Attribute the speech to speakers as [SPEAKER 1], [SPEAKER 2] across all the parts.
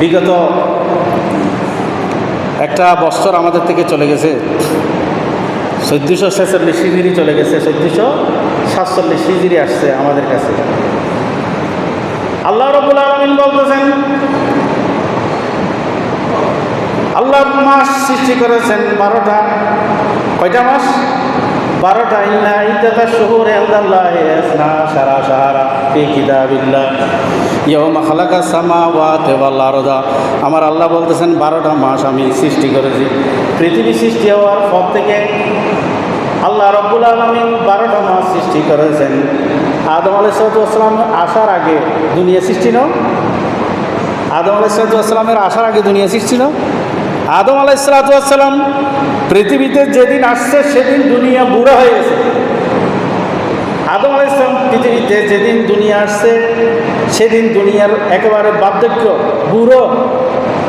[SPEAKER 1] বিগত একটা বছর আমাদের থেকে চলে গেছে। চোদ্দোশো ছেচল্লিশ সিজিরি চলে গেছে, চোদ্দোশো সাতচল্লিশ সিজিরি আসছে আমাদের কাছে। আল্লাহ রবুল আলমিন বলতেছেন, আল্লাহ মাস সৃষ্টি করেছেন বারোটা। কয়টা মাস? বারোটা। আল্লাহ সারা সাহারা আমার আল্লাহ বলতেছেন, বারোটা মাস আমি সৃষ্টি করেছি। পৃথিবী সৃষ্টি হওয়ার পর থেকে আল্লাহ রব্বুল আলমিন বারোটা মাস সৃষ্টি করেছেন। আদম আলাইসালাম আসার আগে দুনিয়া সৃষ্টি ন আদম আলাইসালামের আসার আগে দুনিয়া সৃষ্টি ন আদম আলাইসালাম পৃথিবীতে যেদিন আসছে, সেদিন দুনিয়া বুড়া হয়ে গেছে। আদম আলাইসলাম পৃথিবীতে যেদিন দুনিয়া আসছে সেদিন দুনিয়ার একেবারে বার্ধক্য, বুড়ো,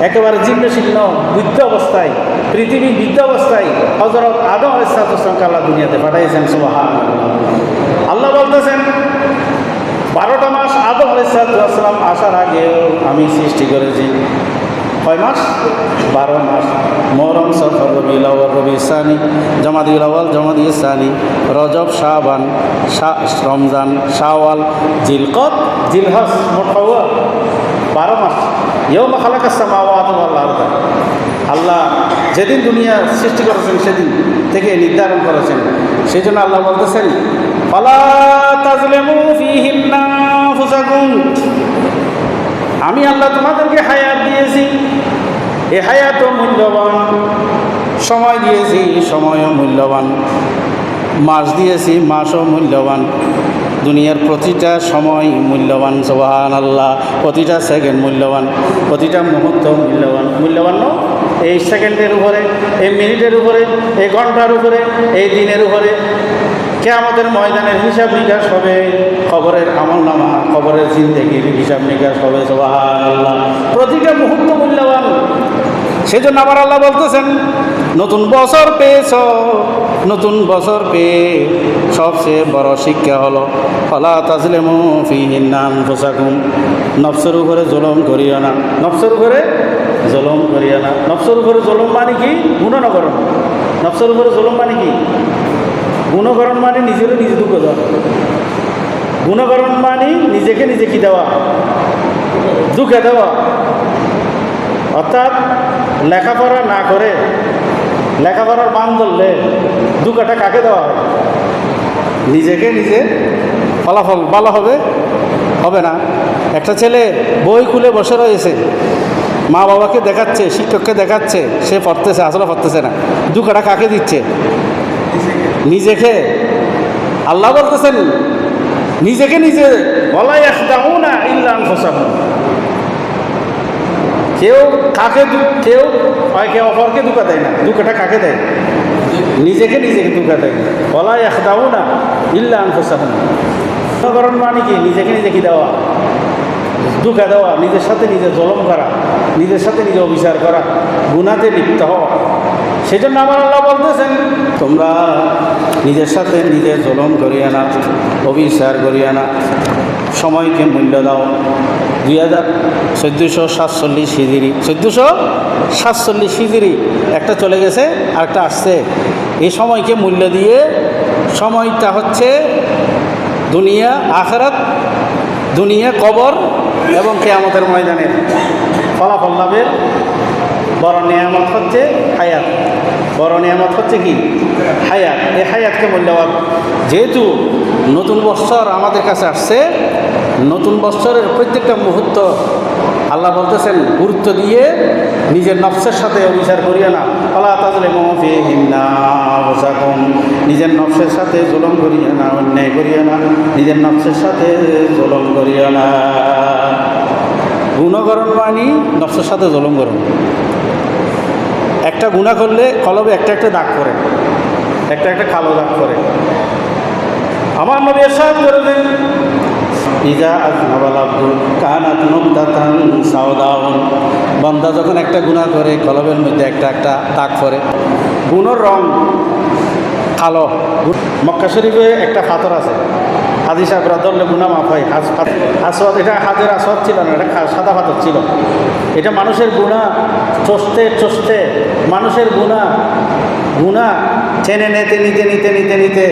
[SPEAKER 1] একেবারে জীর্ণশীর্ণ, বৃদ্ধ অবস্থায়, পৃথিবী বৃদ্ধ অবস্থায় হজরত আদম আলাইসালামকে আল্লাহ দুনিয়াতে পাঠাইছেন সুবাহ আল্লাহ বলতেছেন, বারোটা মাস আদম আলাইসালাম আসার আগেও আমি সৃষ্টি করেছি। কয় মাস, বারো মাস। মরম সফর রবি আওয়াল রবি সানি জমাদিউল আওয়াল জমাদি ইসানি, রজব শাহবান শাহ রমজান, শাওয়াল জিলকত জিলহাস মোট হওয়া বারো মাস। ইয়েও মাখালাকা সামাওয়াত আল্লাহ আল্লাহ যেদিন দুনিয়া সৃষ্টি করেছেন, সেদিন থেকে নির্ধারণ করেছেন। সেই জন্য আল্লাহ বলতেছেন আমি আল্লাহ তোমাদেরকে হায়াত দিয়েছি। এ হায়াতও মূল্যবান সময় দিয়েছি, সময়ও মূল্যবান। মাস দিয়েছি, মাসও মূল্যবান। দুনিয়ার প্রতিটা সময় মূল্যবান সোহান আল্লাহ প্রতিটা সেকেন্ড মূল্যবান, প্রতিটা মুহূর্ত মূল্যবান। মূল্যবান ন? এই সেকেন্ডের উপরে, এই মিনিটের উপরে, এই ঘণ্টার উপরে, এই দিনের উপরে। কেয়ামতের ময়দানের হিসাব নিকাশ হবে খবরের আমল নামা খবরের জিন্দেগির হিসাব নিকাশ হবে প্রতিটা মুহূর্ত মূল্যবান। সেজন্য আমার আল্লাহ বলতেছেন, নতুন বছর পেয়েছ, নতুন বছর পেয়ে সবচেয়ে বড় শিক্ষা হলো, ফলা তাজলে মুফিহিনাম পোশাকুম নফসের উপরে জলম করিও না। নফসের উপরে জলম করিও না। নফসের উপরে জলম মানে কি? গুণনকরণ নফসের উপরে জলম মানে কি? গুণকরণ মানে নিজেরও নিজে দুঃখ দেওয়া। গুণকরণ মানে নিজেকে নিজে কি দেওয়া। দুঃখে দেওয়া। অর্থাৎ লেখাপড়া না করে, লেখাপড়ার বান ধরলে দুঃখটা কাকে দেওয়া হয় নিজেকে নিজে ফলাফল, ভালো হবে? হবে না। একটা ছেলে বই খুলে বসে রয়েছে, মা বাবাকে দেখাচ্ছে, শিক্ষককে দেখাচ্ছে, সে পড়তেছে, আসলে পড়তেছে না। দুঃখটা কাকে দিচ্ছে? নিজেকে। আল্লাহ বলতেছেন নিজেকে নিজে। বলাই না ইল্লান ফসাহুন কেউ কাকে কেউ একে অপরকে দুঃখা দেয় না দুঃখটা কাকে দেয়? নিজেকে নিজেকে দুঃখা দেয়। বলাই একদামও না ইল্লা আনফসাহুন করণ মানে কি? নিজেকে নিজে কি দেওয়া? দুঃখা দেওয়া নিজের সাথে নিজে জলম করা নিজের সাথে নিজে অবিচার করা গুণাতে লিপ্ত হওয়া। সেই জন্য আমার আল্লাহ বলতেছেন, তোমরা নিজের সাথে নিজে জলম করিয়া না, অবিচার করিয়া না, সময়কে মূল্য দাও। দুই হাজার চোদ্দোশো সাতচল্লিশ হিজিরি, চোদ্দোশো সাতচল্লিশ হিজিরি, একটা চলে গেছে, আরেকটা আসছে। এই সময়কে মূল্য দিয়ে, সময়টা হচ্ছে দুনিয়া, আখেরাত, দুনিয়া কবর এবং কেয়ামতের ময়দানের ফলাফল লাভের বড় নিয়ামত হচ্ছে হায়াত। বড় নিয়ামত হচ্ছে কি? হায়াত। এই হায়াতকে মূল্যবান যেহেতু নতুন বৎসর আমাদের কাছে আসছে, নতুন বৎসরের প্রত্যেকটা মুহূর্ত আল্লাহ বলতেছেন গুরুত্ব দিয়ে নিজের নফসের সাথে অবিচার করিয়া না। আল্লাহ তাজলে নিজের নফসের সাথে জুলম করিয়া না, অন্যায় করিয়া না। নিজের নফসের সাথে জুলম করিয়া না। গুণকরণ মানি নফসের সাথে জলম করুন। একটা গুণা করলে কলবে একটা একটা দাগ করে, একটা একটা কালো দাগ করে। আমার নবী এরশাদ করে দেন ইজা যখন একটা গুনাহ করে, কলবের মধ্যে একটা একটা দাগ করে। গুণর রং কালো। মক্কা শরীফে একটা পাথর আছে হাজি সাহেবরা ধরলে গুনা মাফ হয়। হাজ এটা হাজের আসওয়াদ ছিল না, এটা সাদা পাথর ছিল। এটা মানুষের গুণা চষতে চষতে, মানুষের গুণা গুণা টেনে নিতে নিতে নিতে নিতে নিতে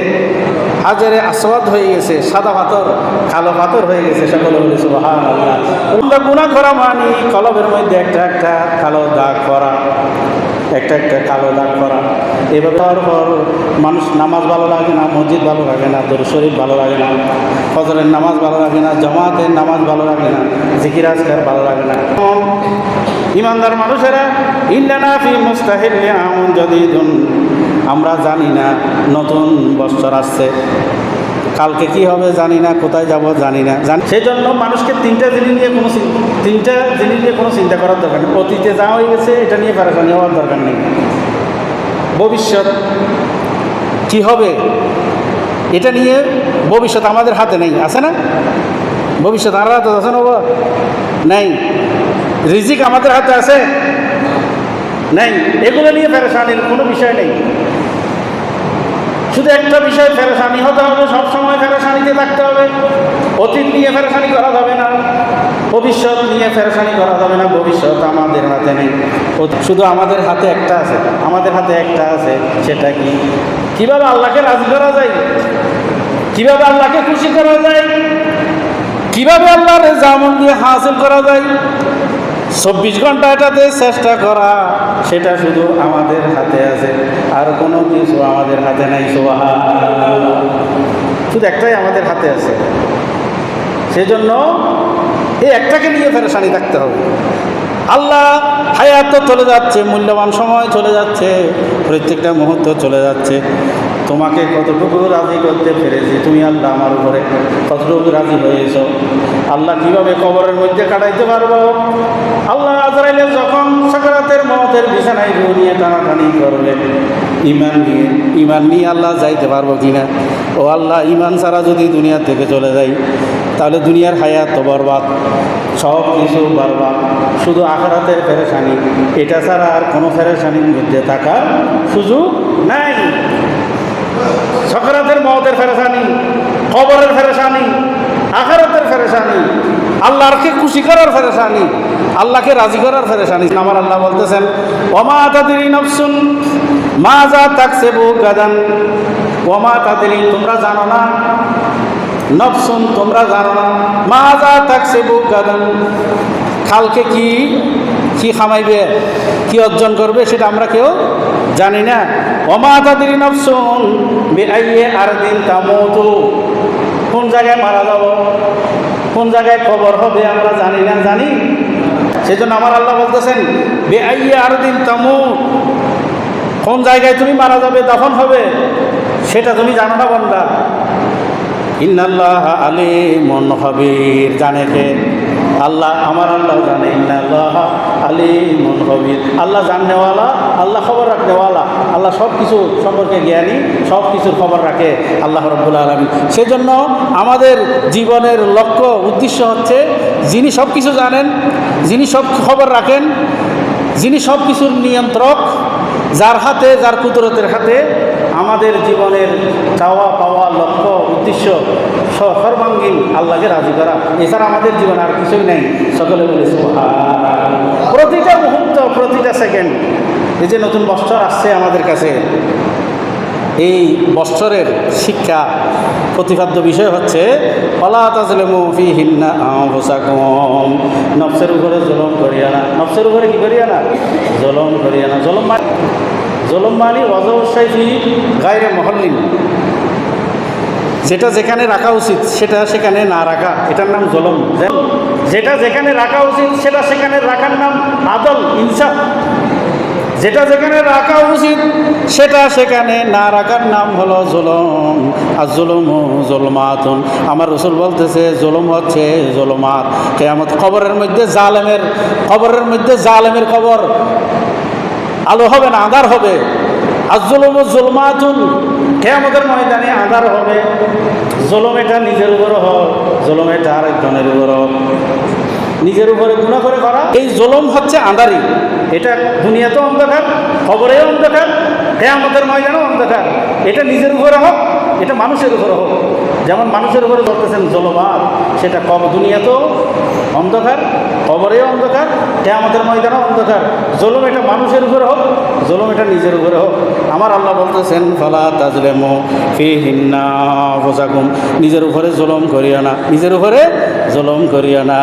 [SPEAKER 1] হাজারে আসওয়াদ হয়ে গেছে, সাদা পাথর, কালো পাথর হয়ে গেছে, সকলে বলে সুবহান আল্লাহ আমরা গুণা করা মানি, কলবের মধ্যে একটা একটা কালো দাগ করা। একটা একটা কালো দাগ করা। এবার তার পর মানুষ নামাজ ভালো লাগে না, মসজিদ ভালো লাগে না, দরুদ শরীফ ভালো লাগে না, ফজরের নামাজ ভালো লাগে না, জামাতের নামাজ ভালো লাগে না, জিকির, আজকার ভালো লাগে না। ইমানদার মানুষেরা ইন্দানা ফি মুস্তাহিল আমন জদিদুন। আমরা জানি না, নতুন বছর আসছে। কালকে কি হবে জানি না, কোথায় যাব জানি না। জানি সেই জন্য মানুষকে তিনটা জিনিস নিয়ে কোনো তিনটা জিনিস নিয়ে কোনো চিন্তা করার দরকার নেই। অতীতে যা হয়ে গেছে, এটা নিয়ে প্যারাসানি হওয়ার দরকার নেই। ভবিষ্যৎ কি হবে, এটা নিয়ে ভবিষ্যৎ আমাদের হাতে নেই। আছে না? ভবিষ্যৎ আর হাতে আছে না? নেই। রিজিক আমাদের হাতে আছে? নেই। এগুলো নিয়ে প্যারেশানির কোনো বিষয় নেই। শুধু একটা বিষয় ফেরেশানি হতে হবে, সবসময় ফেরেশানিতে থাকতে হবে। অতীত নিয়ে ফেরেশানি করা যাবে না, ভবিষ্যৎ নিয়ে ফেরেশানি করা যাবে না, ভবিষ্যৎ আমাদের হাতে নেই। শুধু আমাদের হাতে একটা আছে, আমাদের হাতে একটা আছে, সেটা কি? কীভাবে আল্লাহকে রাজি করা যায়? কীভাবে আল্লাহকে খুশি করা যায়? কীভাবে আল্লাহর জামন দিয়ে হাসিল করা যায়? চব্বিশ ঘণ্টা এটাতে চেষ্টা করা, সেটা শুধু আমাদের হাতে আছে। আর কোনো কিছু আমাদের হাতে নাই সোহা শুধু একটাই আমাদের হাতে আছে। সেজন্য এই একটাকে নিয়ে ফেরেশানি থাকতে হবে। আল্লাহ হায়াত চলে যাচ্ছে, মূল্যবান সময় চলে যাচ্ছে, প্রত্যেকটা মুহূর্ত চলে যাচ্ছে। তোমাকে কতটুকু রাজি করতে পেরেছি? তুমি আল্লাহ আমার উপরে কতটুকু রাজি হয়েছ? আল্লাহ কীভাবে কবরের মধ্যে কাটাইতে পারব? আল্লাহ আজরাইলে যখন সাকারাতের মতের বিছানায় রু নিয়ে টানাটানি করবে ইমান নিয়ে ইমান নিয়ে আল্লাহ যাইতে পারব কিনা? ও আল্লাহ ইমান ছাড়া যদি দুনিয়া থেকে চলে যাই, তাহলে দুনিয়ার হায়াত তো বরবাদ, সব কিছু বরবাদ। শুধু আখারাতের ফেরেশানি, এটা ছাড়া আর কোনো ফেরেশানির মধ্যে থাকার সুযোগ নাই সকারাতের মতের ফেরেশানি কবরের ফেরেশানি আখারাতের ফেরেশানি আল্লাহকে খুশি করার ফেরেশানি, আল্লাহকে রাজি করার ফেরেশানি। আমার আল্লাহ বলতেছেন, ওমা তাদিরি নফসুন, মা যা তাকসে বউ গাদান তাদিরি, তোমরা জানো না? নফসুন, তোমরা জানো না? মা যা তাকসে বউ গাদান কালকে কি কি খামাইবে, কি অর্জন করবে সেটা আমরা কেউ জানি না। অমা তাদের নফসুন বেআইয়ে আর দিন তামতো, কোন জায়গায় মারা যাব? কোন জায়গায় খবর হবে আমরা জানি না, জানি। সেই জন্য আমার আল্লাহ বলতেছেন, বেআইয়ে আর দিন তামু কোন জায়গায় তুমি মারা যাবে, দফন হবে, সেটা তুমি জানো না বন্দা। ইন্নাল্লাহ আলী মন হবির জানে কে? আল্লাহ, আমার আল্লাহ জানে। ইন্নাল্লাহ আলী মন হবির আল্লাহ জাননেওয়ালা, আল্লাহ খবর রাখনেওয়ালা। আল্লাহ সব কিছু সম্পর্কে জ্ঞানী সব কিছুর খবর রাখে আল্লাহ রব্বুল আলমী সেজন্য আমাদের জীবনের লক্ষ্য, উদ্দেশ্য হচ্ছে যিনি সব কিছু জানেন, যিনি সব খবর রাখেন, যিনি সব কিছুর নিয়ন্ত্রক, যার হাতে, যার কুদরতের হাতে আমাদের জীবনের চাওয়া, পাওয়া, লক্ষ্য, উদ্দেশ্য সর্বাঙ্গীন আল্লাহকে রাজি করা। এছাড়া আমাদের জীবনে আর কিছুই নেই। সকলে বলে সুবহান। প্রতিটা মুহূর্ত, প্রতিটা সেকেন্ড এই যে নতুন বছর আসছে আমাদের কাছে, এই বৎসরের শিক্ষা প্রতিপাদ্য বিষয় হচ্ছে নফসের উপরে জলম করিয়া না। নফসের উপরে কি করিয়া না? জলম করিয়া না। জলম মানে জলম মানে অজবসাই ফি মহল্লিন। যেটা যেখানে রাখা উচিত, সেটা সেখানে না রাখা। এটার নাম জলম। যেটা যেখানে রাখা উচিত, সেটা সেখানে রাখার নাম আদল, ইনসাফ। যেটা যেখানে রাখা উচিত, সেটা সেখানে না রাখার নাম হলো জুলম। আর জুলুম জুলমাতুন। আমার রসুল বলতেছে, জুলুম হচ্ছে জুলমাত। কেয়ামত খবরের মধ্যে জালেমের খবরের মধ্যে জালেমের খবর আলো হবে না, আধার হবে। আর জুলুম জুলমাতুন, কেয়ামতের ময়দানে আধার হবে। জুলুম এটা নিজের উপরও হোক, জুলুম এটা আরেকজনের উপরও হোক। নিজের উপরে গুণা করে করা। এই জলম হচ্ছে আন্ধারি। এটা দুনিয়াতেও অন্ধকার খবরেও অন্ধকার, কেয়ামতের ময়দানেও অন্ধকার। এটা নিজের উপরে হোক, এটা মানুষের উপরে হোক। যেমন মানুষের উপরে বলতেছেন জলবাদ, সেটা কব দুনিয়াতেও অন্ধকার, কবরেও অন্ধকার আমাদের ময়দানও অন্ধকার। জলম এটা মানুষের উপরে হোক, জলম এটা নিজের উপরে হোক। আমার আল্লাহ বলতেছেন, ফালা তাজলেমো ফি হিন্না নিজের উপরে জলম করিও না, নিজের উপরে জলম করিও না।